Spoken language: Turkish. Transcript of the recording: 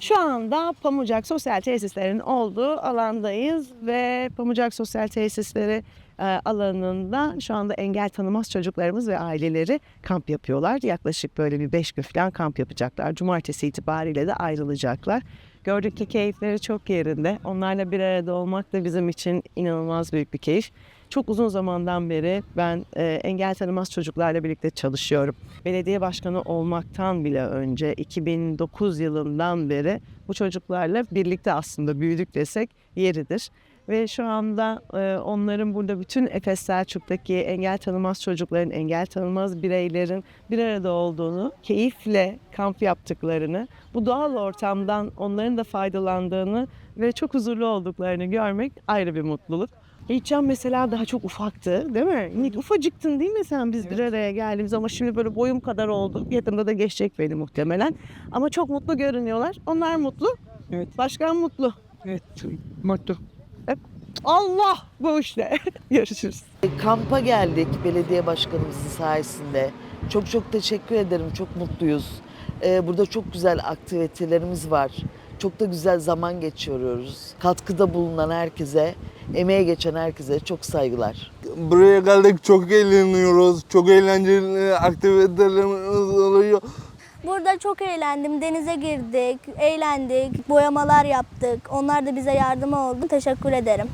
Şu anda Pamucak Sosyal Tesislerin olduğu alandayız ve Pamucak Sosyal Tesisleri e, alanında şu anda engel tanımaz çocuklarımız ve aileleri kamp yapıyorlar. Yaklaşık böyle bir beş gün falan kamp yapacaklar. Cumartesi itibariyle de ayrılacaklar. Gördük ki keyifleri çok yerinde. Onlarla bir arada olmak da bizim için inanılmaz büyük bir keyif. Çok uzun zamandan beri ben e, engel tanımaz çocuklarla birlikte çalışıyorum. Belediye başkanı olmaktan bile önce 2009 yılından beri bu çocuklarla birlikte aslında büyüdük desek yeridir. Ve şu anda e, onların burada bütün Efes Selçuk'taki engel tanımaz çocukların, engel tanımaz bireylerin bir arada olduğunu, keyifle kamp yaptıklarını, bu doğal ortamdan onların da faydalandığını ve çok huzurlu olduklarını görmek ayrı bir mutluluk. İlkcan mesela daha çok ufaktı değil mi? İlk ufacıktın değil mi sen biz bir araya geldiğimiz ama şimdi böyle boyum kadar oldu. Yakında da geçecek beni muhtemelen. Ama çok mutlu görünüyorlar. Onlar mutlu. Evet. Başkan mutlu. Evet, mutlu. Allah bu işte. Görüşürüz. Kampa geldik belediye başkanımızın sayesinde. Çok çok teşekkür ederim. Çok mutluyuz. Ee, burada çok güzel aktivitelerimiz var. Çok da güzel zaman geçiriyoruz. Katkıda bulunan herkese, emeğe geçen herkese çok saygılar. Buraya geldik çok eğleniyoruz. Çok eğlenceli aktivitelerimiz oluyor. Burada çok eğlendim. Denize girdik, eğlendik, boyamalar yaptık. Onlar da bize yardım oldu. Teşekkür ederim.